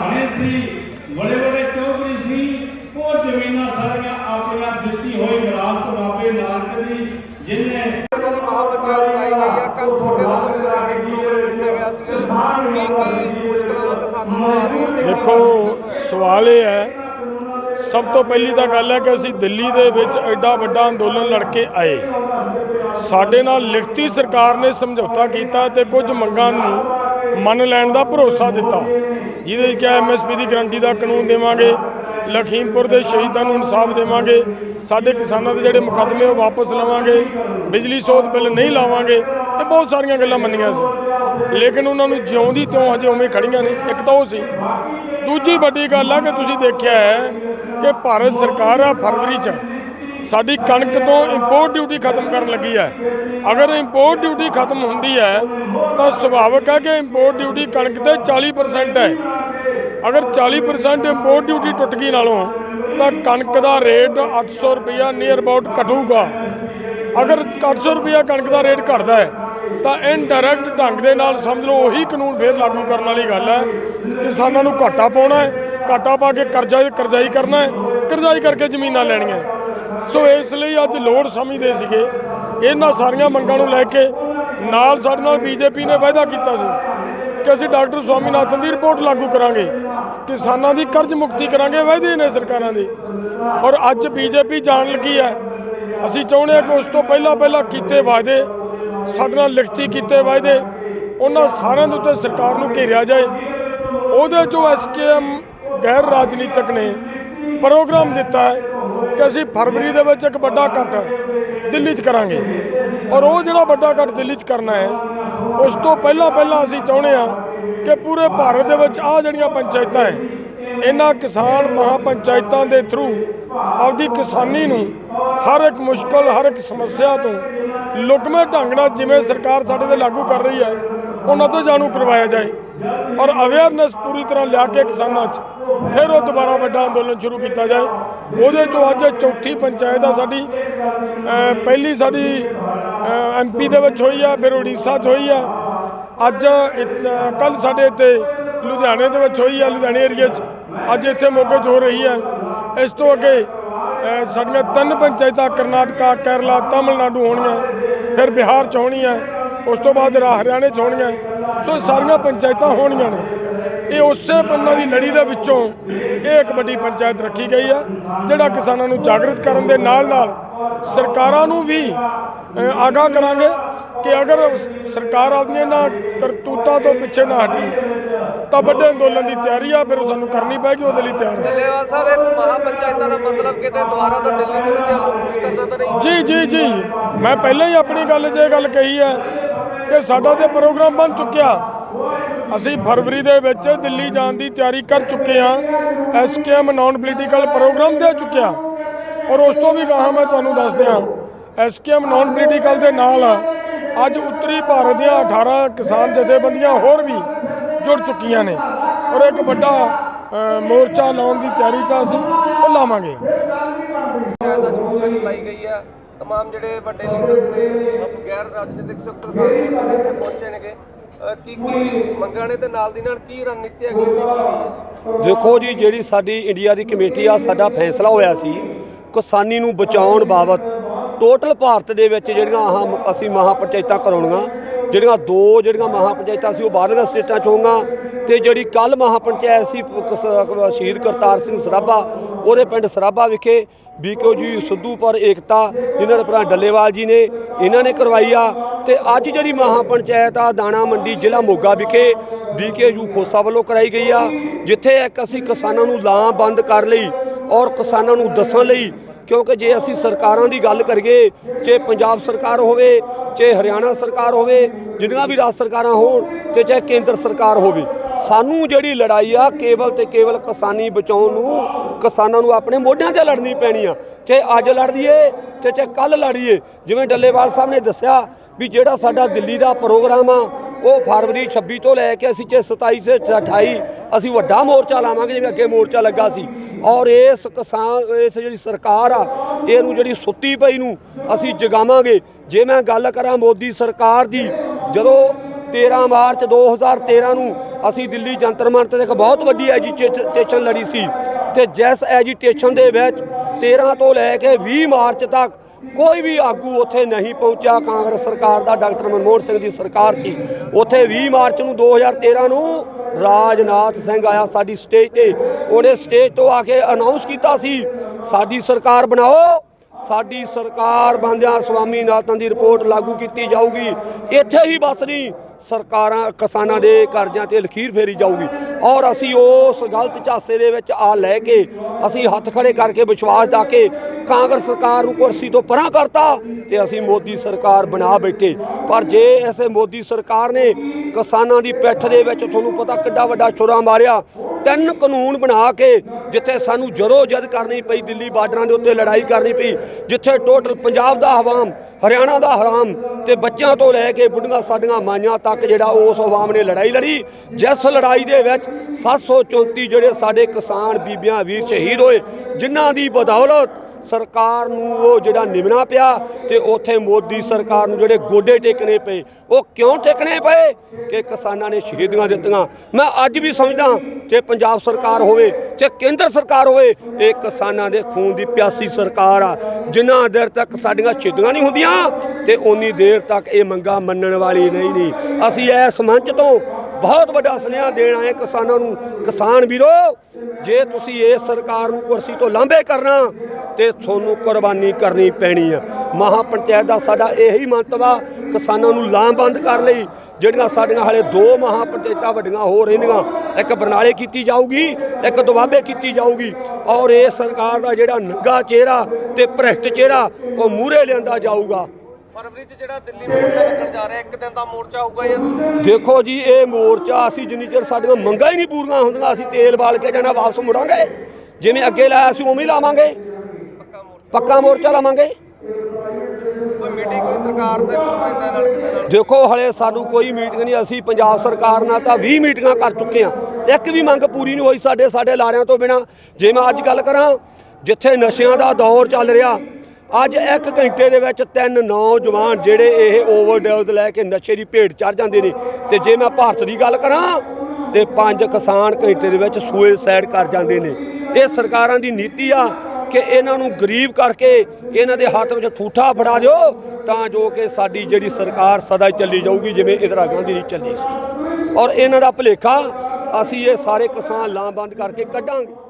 ਘਰਾਣੇ ਸੀ ਬੜੇ ਬੜੇ ਚੌਧਰੀ ਸੀ ਉਹ ਜ਼ਮੀਨਾਂ ਸਾਰੀਆਂ ਆਪਣੀਆਂ ਦਿੱਤੀ ਹੋਈ ਵਿਰਾਸਤ ਬਾਬੇ ਨਾਨਕ ਦੀ ਜਿਨ੍ਹਾਂ ਇਹਨਾਂ ਦੀ ਮਹਾਪੰਚਾਇਤ ਬਣਾਈ ਗਈ ਆ ਕੱਲ ਤੁਹਾਡੇ ਵੱਲੋਂ ਵੀ ਲੁਧਿਆਣੇ ਇੱਕ ਪ੍ਰੋਗਰਾਮ ਰੱਖਿਆ ਗਿਆ ਸੀਗਾ। ਕੀ ਕੀ ਮੁਸ਼ਕਲਾਂ ਕਿਸਾਨਾਂ ਨੂੰ ਆ ਰਹੀਆਂ ਤੇ ਕੀ ਦੇਖੋ? ਸਵਾਲ ਇਹ ਹੈ ਸਭ ਤੋਂ ਪਹਿਲੀ ਤਾਂ ਗੱਲ ਹੈ ਕਿ ਅਸੀਂ ਦਿੱਲੀ ਦੇ ਵਿੱਚ ਐਡਾ ਵੱਡਾ ਅੰਦੋਲਨ ਲੜ ਕੇ ਆਏ। ਸਾਡੇ ਨਾਲ ਲਿਖਤੀ ਸਰਕਾਰ ਨੇ ਸਮਝੌਤਾ ਕੀਤਾ ਤੇ ਕੁਝ ਮੰਗਾਂ ਨੂੰ ਮੰਨ ਲੈਣ ਦਾ ਭਰੋਸਾ ਦਿੱਤਾ। ਜਿਹਦੇ ਵਿੱਚ ਕਿਹਾ ਐਮਐਸਪੀ ਦੀ ਗਰੰਟੀ ਦਾ ਕਾਨੂੰਨ ਦੇਵਾਂਗੇ, ਲਖੀਮਪੁਰ ਦੇ ਸ਼ਹੀਦਾਂ ਨੂੰ ਇਨਸਾਫ ਦੇਵਾਂਗੇ, ਸਾਡੇ ਕਿਸਾਨਾਂ ਦੇ ਜਿਹੜੇ ਮੁਕੱਦਮੇ ਉਹ ਵਾਪਸ ਲਵਾਂਗੇ, ਬਿਜਲੀ ਸੋਧ ਬਿੱਲ ਨਹੀਂ ਲਾਵਾਂਗੇ, ਇਹ ਬਹੁਤ ਸਾਰੀਆਂ ਗੱਲਾਂ ਮੰਨੀਆਂ ਸੀ। ਲੇਕਿਨ ਉਹਨਾਂ ਨੂੰ ਜਿਉਂਦੀ ਤਿਉਂ ਹਜੇ ਉਵੇਂ ਖੜੀਆਂ ਨੇ, ਇੱਕ ਤਾਂ ਉਹ ਸੀ। ਦੂਜੀ ਵੱਡੀ ਗੱਲ ਆ ਕਿ ਤੁਸੀਂ ਦੇਖਿਆ ਹੈ ਕਿ ਭਾਰਤ ਸਰਕਾਰ ਆ ਫਰਵਰੀ ਚ ਸਾਡੀ ਕਣਕ ਤੋਂ ਇੰਪੋਰਟ ਡਿਊਟੀ ਖਤਮ ਕਰਨ ਲੱਗੀ ਹੈ। ਅਗਰ ਇੰਪੋਰਟ ਡਿਊਟੀ ਖਤਮ ਹੁੰਦੀ ਹੈ, ਤਾਂ ਸੁਭਾਵਿਕ ਹੈ ਕਿ ਇੰਪੋਰਟ ਡਿਊਟੀ ਕਣਕ ਤੇ 40% ਹੈ। ਅਗਰ 40% ਇੰਪੋਰਟ ਡਿਊਟੀ ਟੁੱਟ ਗਈ ਨਾਲੋਂ, ਤਾਂ ਕਣਕ ਦਾ ਰੇਟ 800 ਰੁਪਇਆ ਨੀਅਰ ਅਬਾਊਟ ਘਟੂਗਾ। ਅਗਰ 800 ਰੁਪਇਆ ਕਣਕ ਦਾ ਰੇਟ ਘਟਦਾ ਹੈ, ਤਾਂ ਇਨਡਾਇਰੈਕਟ ਢੰਗ ਦੇ ਨਾਲ ਸਮਝ ਲਓ, ਉਹੀ ਕਾਨੂੰਨ ਫੇਰ ਲਾਗੂ ਕਰਨ ਵਾਲੀ ਗੱਲ ਹੈ ਕਿਸਾਨਾਂ ਨੂੰ ਘਾਟਾ ਪਾਉਣਾ ਹੈ। ਘਾਟਾ ਪਾ ਕੇ ਕਰਜ਼ਾ ਕਰਜ਼ਾਈ ਕਰਨਾ ਹੈ। ਕਰਜ਼ਾਈ ਕਰਕੇ ਜ਼ਮੀਨਾਂ ਲੈਣੀਆਂ। ਸੋ ਇਸ ਲਈ ਅੱਜ ਲੋੜ ਸਮਝਦੇ ਸੀਗੇ। ਇਹਨਾਂ ਸਾਰੀਆਂ ਮੰਗਾਂ ਨੂੰ ਲੈ ਕੇ ਨਾਲ ਸਾਡੇ ਨਾਲ ਬੀਜੇਪੀ ਨੇ ਵਾਅਦਾ ਕੀਤਾ ਸੀ ਕਿ ਅਸੀਂ ਡਾਕਟਰ ਸਵਾਮੀਨਾਥਨ ਦੀ ਰਿਪੋਰਟ ਲਾਗੂ ਕਰਾਂਗੇ। ਕਿਸਾਨਾਂ ਦੀ ਕਰਜ਼ ਮੁਕਤੀ ਕਰਾਂਗੇ, ਵਾਅਦੇ ਨੇ ਸਰਕਾਰਾਂ ਦੇ। ਔਰ ਅੱਜ ਬੀਜੇਪੀ ਜਾਣ ਲੱਗੀ ਹੈ। ਅਸੀਂ ਚਾਹੁੰਦੇ ਹਾਂ ਕਿ ਉਸ ਤੋਂ ਪਹਿਲਾਂ ਪਹਿਲਾਂ ਕੀਤੇ ਵਾਅਦੇ, ਸਾਡੇ ਨਾਲ ਲਿਖਤੀ ਕੀਤੇ ਵਾਅਦੇ, ਉਹਨਾਂ ਸਾਰਿਆਂ ਦੇ ਉੱਤੇ ਸਰਕਾਰ ਨੂੰ ਘੇਰਿਆ ਜਾਏ। ਉਹਦੇ ਚੋਂ ਐਸਕੇਐਮ ਗੈਰ ਰਾਜਨੀਤਿਕ ਨੇ ਪ੍ਰੋਗਰਾਮ ਦਿੱਤਾ ਹੈ। ਕਿ ਅਸੀਂ ਫਰਵਰੀ ਦੇ ਵਿੱਚ ਇੱਕ ਵੱਡਾ ਇਕੱਠ ਦਿੱਲੀ 'ਚ ਕਰਾਂਗੇ। ਔਰ ਉਹ ਜਿਹੜਾ ਵੱਡਾ ਇਕੱਠ ਦਿੱਲੀ 'ਚ ਕਰਨਾ ਹੈ, ਉਸ ਤੋਂ ਪਹਿਲਾਂ ਪਹਿਲਾਂ ਅਸੀਂ ਚਾਹੁੰਦੇ ਹਾਂ ਕਿ ਪੂਰੇ ਭਾਰਤ ਦੇ ਵਿੱਚ ਆ ਜਿਹੜੀਆਂ ਪੰਚਾਇਤਾਂ ਹੈ, ਇਹਨਾਂ ਕਿਸਾਨ ਮਹਾਪੰਚਾਇਤਾਂ ਦੇ ਥਰੂ ਆਪਦੀ ਕਿਸਾਨੀ ਨੂੰ ਹਰ ਇੱਕ ਮੁਸ਼ਕਲ, ਹਰ ਇੱਕ ਸਮੱਸਿਆ ਤੋਂ ਲੁਕਮੇ ਢੰਗ ਨਾਲ ਜਿਵੇਂ ਸਰਕਾਰ ਸਾਡੇ ਤੇ ਲਾਗੂ ਕਰ ਰਹੀ ਹੈ, ਉਹਨਾਂ ਤੋਂ ਜਾਣੂ ਕਰਵਾਇਆ ਜਾਏ। ਔਰ ਅਵੇਅਰਨੈਸ ਪੂਰੀ ਤਰ੍ਹਾਂ ਲਿਆ ਕੇ ਕਿਸਾਨਾਂ 'ਚ, ਫਿਰ ਉਹ ਦੁਬਾਰਾ ਵੱਡਾ ਅੰਦੋਲਨ ਸ਼ੁਰੂ ਕੀਤਾ ਜਾਏ। ਉਹਦੇ ਚੋਂ ਅੱਜ ਚੌਥੀ ਪੰਚਾਇਤ ਆ ਸਾਡੀ। ਪਹਿਲੀ ਸਾਡੀ ਐਮਪੀ ਦੇ ਵਿੱਚ ਹੋਈ ਆ, ਫਿਰ ਉੜੀਸਾ 'ਚ ਹੋਈ ਆ। ਅੱਜ ਕੱਲ ਸਾਡੇ ਇੱਥੇ ਲੁਧਿਆਣੇ ਦੇ ਵਿੱਚ ਹੋਈ ਆ, ਲੁਧਿਆਣੇ ਏਰੀਏ 'ਚ। ਅੱਜ ਇੱਥੇ ਮੋਗੇ 'ਚ ਹੋ ਰਹੀ ਹੈ ਇਸ ਤੋਂ ਅੱਗੇ ਸਾਡੀਆਂ ਤਿੰਨ ਪੰਚਾਇਤਾਂ, ਕਰਨਾਟਕਾ, ਕੇਰਲਾ, ਤਾਮਿਲਨਾਡੂ ਹੋਣੀਆਂ, ਫਿਰ ਬਿਹਾਰ 'ਚ ਹੋਣੀਆਂ, ਉਸ ਤੋਂ ਬਾਅਦ ਹਰਿਆਣੇ 'ਚ ਹੋਣੀਆਂ। ਸੋ ਇਹ ਸਾਰੀਆਂ ਪੰਚਾਇਤਾਂ ਹੋਣੀਆਂ ਨੇ। ਇਹ ਉਸੇ ਪੰਨਾਂ ਦੀ ਲੜੀ ਦੇ ਵਿੱਚੋਂ ਇਹ ਇੱਕ ਵੱਡੀ ਪੰਚਾਇਤ ਰੱਖੀ ਗਈ ਆ ਜਿਹੜਾ ਕਿਸਾਨਾਂ ਨੂੰ ਜਾਗਰਤ ਕਰਨ ਦੇ ਨਾਲ ਨਾਲ ਸਰਕਾਰਾਂ ਨੂੰ ਵੀ ਆਗਾਹ ਕਰਾਂਗੇ ਕਿ ਅਗਰ ਸਰਕਾਰ ਆਪਦੀਆਂ ਇਹਨਾਂ ਕਰਤੂਤਾਂ ਤੋਂ ਪਿੱਛੇ ਨਾ ਹਟੀ ਤਾਂ ਵੱਡੇ ਅੰਦੋਲਨ ਦੀ ਤਿਆਰੀ ਆ ਫਿਰ ਉਹ ਸਾਨੂੰ ਕਰਨੀ ਪੈਗੀ ਉਹਦੇ ਲਈ ਤਿਆਰ ਹਾਂ ਡੱਲੇਵਾਲ ਸਾਹਿਬ ਇਹ ਮਹਾਪੰਚਾਇਤਾਂ ਦਾ ਮਤਲਬ ਕਿਤੇ ਦੁਬਾਰਾ ਤੋਂ ਦਿੱਲੀ ਮੋਰਚੇ ਵੱਲੋਂ ਪੁਸ਼ ਕਰਨਾ ਤਾਂ ਨਹੀਂ? ਜੀ ਜੀ ਜੀ। ਮੈਂ ਪਹਿਲਾਂ ਹੀ ਆਪਣੀ ਗੱਲ 'ਚ ਇਹ ਗੱਲ ਕਹੀ ਹੈ ਕਿ ਸਾਡਾ ਤੇ ਪ੍ਰੋਗਰਾਮ ਬਣ ਚੁੱਕਿਆ। ਅਸੀਂ ਫਰਵਰੀ ਦੇ ਵਿੱਚ ਦਿੱਲੀ ਜਾਣ ਦੀ ਤਿਆਰੀ ਕਰ ਚੁੱਕੇ ਹਾਂ ਐਸਕੇਐਮ ਨਾਨ ਪੋਲੀਟੀਕਲ ਪ੍ਰੋਗਰਾਮ ਦੇ ਚੁੱਕਿਆ ਔਰ ਉਸ ਤੋਂ ਵੀ ਕਹਾ ਮੈਂ ਤੁਹਾਨੂੰ ਦੱਸ ਦਿਆਂ ਐਸਕੇਐਮ ਨਾਨ ਪੋਲੀਟੀਕਲ ਦੇ ਨਾਲ ਅੱਜ ਉੱਤਰੀ ਭਾਰਤ ਦੀਆਂ 18 ਕਿਸਾਨ ਜਥੇਬੰਦੀਆਂ ਹੋਰ ਵੀ ਜੁੜ ਚੁੱਕੀਆਂ ਨੇ ਔਰ ਇੱਕ ਵੱਡਾ ਅ, ਮੋਰਚਾ ਲਾਉਣ ਦੀ ਤਿਆਰੀ 'ਚ ਅਸੀਂ ਉਹ ਲਾਵਾਂਗੇ ਪੰਚਾਇਤ ਅੱਜ ਮੂਵਮੈਂਟ ਲਾਈ ਗਈ ਆ तमाम ਜਿਹੜੇ ਵੱਡੇ ਲੀਡਰਸ ਨੇ ਗੈਰ ਰਾਜਨੀਤਿਕ ਸੰਯੁਕਤ ਕਿਸਾਨ ਮੋਰਚੇ ਦੇ ਇੱਥੇ ਪਹੁੰਚੇ ਨੇਗੇ ਅਹ ਕੀ ਕੀ ਮੰਗਾਂ ਨੇ ਤੇ ਨਾਲ ਦੀ ਨਾਲ ਕੀ ਰਣਨੀਤੀ ਅਗਲੀ ਦੀ ਕੀ ਰਹੀ ਹੈ? ਦੇਖੋ ਜੀ, ਜਿਹੜੀ ਸਾਡੀ ਇੰਡੀਆ ਦੀ ਕਮੇਟੀ ਆ, ਸਾਡਾ ਫੈਸਲਾ ਹੋਇਆ ਸੀ ਕਿਸਾਨੀ ਨੂੰ ਬਚਾਉਣ ਬਾਬਤ ਟੋਟਲ ਭਾਰਤ ਦੇ ਵਿੱਚ ਜਿਹੜੀਆਂ ਆਹ ਅਸੀਂ ਮਹਾ ਪੰਚਾਇਤਾਂ ਕਰਾਉਣੀਆਂ, ਜਿਹੜੀਆਂ ਦੋ ਜਿਹੜੀਆਂ ਮਹਾ ਪੰਚਾਇਤਾਂ ਸੀ, ਉਹ ਬਾਹਰਲੀਆਂ ਸਟੇਟਾਂ ਚ ਹੋਊਗੀਆਂ ਤੇ ਜਿਹੜੀ ਕੱਲ ਮਹਾ ਪੰਚਾਇਤ ਸੀ ਸ਼ਹੀਦ ਕਰਤਾਰ ਸਿੰਘ ਸਰਾਭਾ, ਉਹਦੇ ਪਿੰਡ ਸਰਾਭਾ ਵਿਖੇ ਬੀਕੋ ਜੀ, ਸਿੱਧੂ ਪਰ ਏਕਤਾ, ਜਿਨ੍ਹਾਂ ਦੇ ਭਰਾ ਡੱਲੇਵਾਲ ਜੀ ਨੇ, ਇਹਨਾਂ ਨੇ ਕਰਵਾਈ ਆ ਤੇ ਅੱਜ ਜਿਹੜੀ ਮਹਾ ਪੰਚਾਇਤ ਆ, ਦਾਣਾ ਮੰਡੀ ਜ਼ਿਲ੍ਹਾ ਮੋਗਾ ਵਿਖੇ ਬੀਕੇਯੂ ਖੋਸਾ ਵੱਲੋਂ ਕਰਾਈ ਗਈ ਆ, ਜਿੱਥੇ ਇੱਕ ਅਸੀਂ ਕਿਸਾਨਾਂ ਨੂੰ ਲਾਂ ਬੰਦ ਕਰ ਲਈ ਔਰ ਕਿਸਾਨਾਂ ਨੂੰ ਦੱਸਣ ਲਈ, ਕਿਉਂਕਿ ਜੇ ਅਸੀਂ ਸਰਕਾਰਾਂ ਦੀ ਗੱਲ ਕਰੀਏ, ਚਾਹੇ ਪੰਜਾਬ ਸਰਕਾਰ ਹੋਵੇ, ਚਾਹੇ ਹਰਿਆਣਾ ਸਰਕਾਰ ਹੋਵੇ, ਜਿੰਨੀਆਂ ਵੀ ਰਾਜ ਸਰਕਾਰਾਂ ਹੋਣ ਤੇ ਚਾਹੇ ਕੇਂਦਰ ਸਰਕਾਰ ਹੋਵੇ, ਸਾਨੂੰ ਜਿਹੜੀ ਲੜਾਈ ਆ, ਕੇਵਲ ਤੇ ਕੇਵਲ ਕਿਸਾਨੀ ਬਚਾਉਣ ਨੂੰ, ਕਿਸਾਨਾਂ ਨੂੰ ਆਪਣੇ ਮੋਢਿਆਂ ਤੇ ਲੜਨੀ ਪੈਣੀ ਆ। ਚਾਹੇ ਅੱਜ ਲੜ ਲਈਏ ਤੇ ਚਾਹੇ ਕੱਲ ਲੜੀਏ ਜਿਵੇਂ ਡੱਲੇਵਾਲ ਸਾਹਿਬ ਨੇ ਦੱਸਿਆ ਵੀ ਜਿਹੜਾ ਸਾਡਾ ਦਿੱਲੀ ਦਾ ਪ੍ਰੋਗਰਾਮ ਆ, ਉਹ ਫਰਵਰੀ 26 ਤੋਂ ਲੈ ਕੇ ਅਸੀਂ ਜੇ 27 ਸੇ 28 ਅਸੀਂ ਵੱਡਾ ਮੋਰਚਾ ਲਾਵਾਂਗੇ, ਜਿਵੇਂ ਅੱਗੇ ਮੋਰਚਾ ਲੱਗਾ ਸੀ। ਔਰ ਇਸ ਕਿਸਾਨ, ਇਸ ਜਿਹੜੀ ਸਰਕਾਰ ਆ, ਇਹਨੂੰ ਜਿਹੜੀ ਸੁੱਤੀ ਪਈ ਨੂੰ ਅਸੀਂ ਜਗਾਵਾਂਗੇ। ਜੇ ਮੈਂ ਗੱਲ ਕਰਾਂ ਮੋਦੀ ਸਰਕਾਰ ਦੀ, ਜਦੋਂ 13 ਮਾਰਚ 2013 ਨੂੰ ਅਸੀਂ ਦਿੱਲੀ ਜੰਤਰ ਮੰਤਰ ਤੇ ਇੱਕ ਬਹੁਤ ਵੱਡੀ ਐਜੀਟੇਸ਼ਨ ਲੜੀ ਸੀ, ਤੇ ਜਿਸ ਐਜੀਟੇਸ਼ਨ ਦੇ ਵਿੱਚ 13 ਤੋਂ ਲੈ ਕੇ 20 ਮਾਰਚ ਤੱਕ ਕੋਈ ਵੀ ਆਗੂ ਉੱਥੇ ਨਹੀਂ ਪਹੁੰਚਿਆ। ਕਾਂਗਰਸ ਸਰਕਾਰ ਦਾ ਡਾਕਟਰ ਮਨਮੋਹਨ ਸਿੰਘ ਦੀ ਸਰਕਾਰ ਸੀ। ਉੱਥੇ 20 ਮਾਰਚ ਨੂੰ 2013 ਨੂੰ ਰਾਜਨਾਥ ਸਿੰਘ ਆਇਆ ਸਾਡੀ ਸਟੇਜ ਤੇ। ਉਹਨੇ ਸਟੇਜ ਤੋਂ ਆ ਕੇ ਅਨਾਉਂਸ ਕੀਤਾ ਸੀ, ਸਾਡੀ ਸਰਕਾਰ ਬਣਾਓ ਸਾਡੀ ਸਰਕਾਰ ਬੰਦਿਆਂ ਸਵਾਮੀਨਾਥਨ ਦੀ ਰਿਪੋਰਟ ਲਾਗੂ ਕੀਤੀ ਜਾਊਗੀ। ਇੱਥੇ ਹੀ ਬਸ ਨਹੀਂ, ਸਰਕਾਰਾਂ ਕਿਸਾਨਾਂ ਦੇ ਕਰਜ਼ਿਆਂ ਤੇ ਲਖੀਰ ਫੇਰੀ ਜਾਊਗੀ। ਔਰ ਅਸੀਂ ਉਸ ਗਲਤ ਝਾਸੇ ਦੇ ਵਿੱਚ ਆ ਲੈ ਕੇ ਅਸੀਂ ਹੱਥ ਖੜੇ ਕਰਕੇ ਵਿਸ਼ਵਾਸ ਦਾ ਕੇ ਕਾਂਗਰਸ ਸਰਕਾਰ ਨੂੰ ਕੁਰਸੀ ਤੋਂ ਪਰਾਂ ਕਰਤਾ ਤੇ ਅਸੀਂ ਮੋਦੀ ਸਰਕਾਰ ਬਣਾ ਬੈਠੇ। ਪਰ ਜੇ ਐਸੇ ਮੋਦੀ ਸਰਕਾਰ ਨੇ ਕਿਸਾਨਾਂ ਦੀ ਪਿੱਠ ਦੇ ਵਿੱਚ ਤੁਹਾਨੂੰ ਪਤਾ ਕਿੱਡਾ ਵੱਡਾ ਛੁਰਾ ਮਾਰਿਆ, ਤਿੰਨ ਕਾਨੂੰਨ ਬਣਾ ਕੇ ਜਿੱਥੇ ਸਾਨੂੰ ਜਰੋ ਜਦ ਕਰਨੀ ਪਈ, ਦਿੱਲੀ ਬਾਰਡਰਾਂ ਦੇ ਉੱਤੇ ਲੜਾਈ ਕਰਨੀ ਪਈ, ਜਿੱਥੇ ਟੋਟਲ ਪੰਜਾਬ ਦਾ ਹਵਾਮ, ਹਰਿਆਣਾ ਦਾ ਹਰਾਮ ਤੇ ਬੱਚਿਆਂ ਤੋਂ ਲੈ ਕੇ ਬੁੱਢੀਆਂ ਸਾਡੀਆਂ ਮਾਈਆਂ ਤੱਕ ਜਿਹੜਾ ਉਸ ਹਵਾਮ ਨੇ ਲੜਾਈ ਲੜੀ, ਜਿਸ ਲੜਾਈ ਦੇ ਵਿੱਚ 734 ਜਿਹੜੇ ਸਾਡੇ ਕਿਸਾਨ ਬੀਬੀਆਂ, ਵੀਰ ਸ਼ਹੀਦ ਹੋਏ, ਜਿਨ੍ਹਾਂ ਦੀ ਬਦੌਲਤ ਸਰਕਾਰ ਨੂੰ ਉਹ ਜਿਹੜਾ ਨਿਮਣਾ ਪਿਆ ਤੇ ਉੱਥੇ ਮੋਦੀ ਸਰਕਾਰ ਨੂੰ ਜਿਹੜੇ ਗੋਡੇ ਟੇਕਣੇ ਪਏ, ਉਹ ਕਿਉਂ ਟੇਕਣੇ ਪਏ? ਕਿ ਕਿਸਾਨਾਂ ਨੇ ਸ਼ਹੀਦੀਆਂ ਦਿੱਤੀਆਂ। ਮੈਂ ਅੱਜ ਵੀ ਸਮਝਦਾ ਕਿ ਪੰਜਾਬ ਸਰਕਾਰ ਹੋਵੇ ਤੇ ਕੇਂਦਰ ਸਰਕਾਰ ਹੋਵੇ, ਇਹ ਕਿਸਾਨਾਂ ਦੇ ਖੂਨ ਦੀ ਪਿਆਸੀ ਸਰਕਾਰ ਆ। ਜਿੰਨਾ ਦੇਰ ਤੱਕ ਸਾਡੀਆਂ ਸ਼ਹੀਦੀਆਂ ਨਹੀਂ ਹੁੰਦੀਆਂ, ਤੇ ਉਨੀ ਦੇਰ ਤੱਕ ਇਹ ਮੰਗਾਂ ਮੰਨਣ ਵਾਲੀ ਨਹੀਂ ਨਹੀਂ। ਅਸੀਂ ਇਸ ਮੰਚ ਤੋਂ ਬਹੁਤ ਵੱਡਾ ਸੁਨੇਹਾ ਦੇਣ ਆਏ ਕਿਸਾਨਾਂ ਨੂੰ, ਕਿਸਾਨ ਵੀਰੋ, ਜੇ ਤੁਸੀਂ ਇਸ ਸਰਕਾਰ ਨੂੰ ਕੁਰਸੀ ਤੋਂ ਲਾਂਭੇ ਕਰਨਾ, ਤੇ ਤੁਹਾਨੂੰ ਕੁਰਬਾਨੀ ਕਰਨੀ ਪੈਣੀ ਆ। ਮਹਾ ਪੰਚਾਇਤ ਦਾ ਸਾਡਾ ਇਹੀ ਮੰਤਵ ਆ, ਕਿਸਾਨਾਂ ਨੂੰ ਲਾਮਬੰਦ ਕਰ ਲਈ, ਜਿਹੜੀਆਂ ਸਾਡੀਆਂ ਹਾਲੇ ਦੋ ਮਹਾ ਪੰਚਾਇਤਾਂ ਵੱਡੀਆਂ ਹੋ ਰਹਿੰਦੀਆਂ ਇੱਕ ਬਰਨਾਲੇ ਕੀਤੀ ਜਾਊਗੀ, ਇੱਕ ਦੁਆਬੇ ਕੀਤੀ ਜਾਊਗੀ, ਔਰ ਇਹ ਸਰਕਾਰ ਦਾ ਜਿਹੜਾ ਨੰਗਾ ਚਿਹਰਾ ਤੇ ਭ੍ਰਿਸ਼ਟ ਚਿਹਰਾ, ਉਹ ਮੂਹਰੇ ਲਿਆਂਦਾ ਜਾਊਗਾ। ਫਰਵਰੀ 'ਚ ਜਿਹੜਾ ਦਿੱਲੀ ਮੋਰਚਾ ਲੱਗਣ ਜਾ ਰਿਹਾ ਇੱਕ ਦਿਨ ਦਾ ਮੋਰਚਾ ਹੋਊਗਾ ਜਾਂ ਦੇਖੋ ਜੀ ਇਹ ਮੋਰਚਾ ਅਸੀਂ ਜਿੰਨੀ ਚਿਰ ਸਾਡੀਆਂ ਮੰਗਾਂ ਹੀ ਨਹੀਂ ਪੂਰੀਆਂ ਹੁੰਦੀਆਂ ਅਸੀਂ ਤੇਲ ਬਾਲ ਕੇ ਜਾਣਾ ਵਾਪਸ ਮੁੜਾਂਗੇ। ਜਿਵੇਂ ਅੱਗੇ ਲਾਇਆ ਸੀ ਉਵੇਂ ਹੀ ਲਾਵਾਂਗੇ। ਪੱਕਾ ਮੋਰਚਾ। ਪੱਕਾ ਮੋਰਚਾ ਲਾਵਾਂਗੇ। ਕੋਈ ਮੀਟਿੰਗ ਕੋਈ ਸਰਕਾਰ ਦੇ ਨੁਮਾਇੰਦਿਆਂ ਨਾਲ ਕਿਸੇ ਨਾਲ? ਦੇਖੋ ਹਲੇ ਸਾਨੂੰ ਕੋਈ ਮੀਟਿੰਗ ਨਹੀਂ ਅਸੀਂ ਪੰਜਾਬ ਸਰਕਾਰ ਨਾਲ ਤਾਂ 20 ਮੀਟਿੰਗਾਂ ਕਰ ਚੁੱਕੇ ਹਾਂ। ਇੱਕ ਵੀ ਮੰਗ ਪੂਰੀ ਨਹੀਂ ਹੋਈ ਸਾਡੇ ਸਾਡੇ ਲਾਰਿਆਂ ਤੋਂ ਬਿਨਾ। ਜੇ ਮੈਂ ਅੱਜ ਗੱਲ ਕਰਾਂ ਜਿੱਥੇ ਨਸ਼ਿਆਂ ਦਾ ਦੌਰ ਚੱਲ ਰਿਹਾ ਅੱਜ ਇੱਕ ਘੰਟੇ ਦੇ ਵਿੱਚ ਤਿੰਨ ਨੌਜਵਾਨ ਜਿਹੜੇ ਇਹ ਓਵਰਡੋਜ਼ ਲੈ ਕੇ ਨਸ਼ੇ ਦੀ ਭੇਟ ਚੜ ਜਾਂਦੇ ਨੇ। ਤੇ ਜੇ ਮੈਂ ਭਾਰਤ ਦੀ ਗੱਲ ਕਰਾਂ, ਤੇ ਪੰਜ ਕਿਸਾਨ ਘੰਟੇ ਦੇ ਵਿੱਚ ਸੁਸਾਈਡ ਕਰ ਜਾਂਦੇ ਨੇ। ਇਹ ਸਰਕਾਰਾਂ ਦੀ ਨੀਤੀ ਆ ਕਿ ਇਹਨਾਂ ਨੂੰ ਗਰੀਬ ਕਰਕੇ ਇਹਨਾਂ ਦੇ ਹੱਥ ਵਿੱਚ ਠੂਠਾ ਫੜਾ ਦਿਓ, ਤਾਂ ਜੋ ਕਿ ਸਾਡੀ ਜਿਹੜੀ ਸਰਕਾਰ ਸਦਾ ਹੀ ਚੱਲੀ ਜਾਊਗੀ, ਜਿਵੇਂ ਇੰਦਰਾ ਗਾਂਧੀ ਦੀ ਚੱਲੀ ਸੀ। ਔਰ ਇਹਨਾਂ ਦਾ ਭੁਲੇਖਾ, ਅਸੀਂ ਇਹ ਸਾਰੇ ਕਿਸਾਨ ਲਾਮਬੰਦ ਕਰਕੇ ਕੱਢਾਂਗੇ।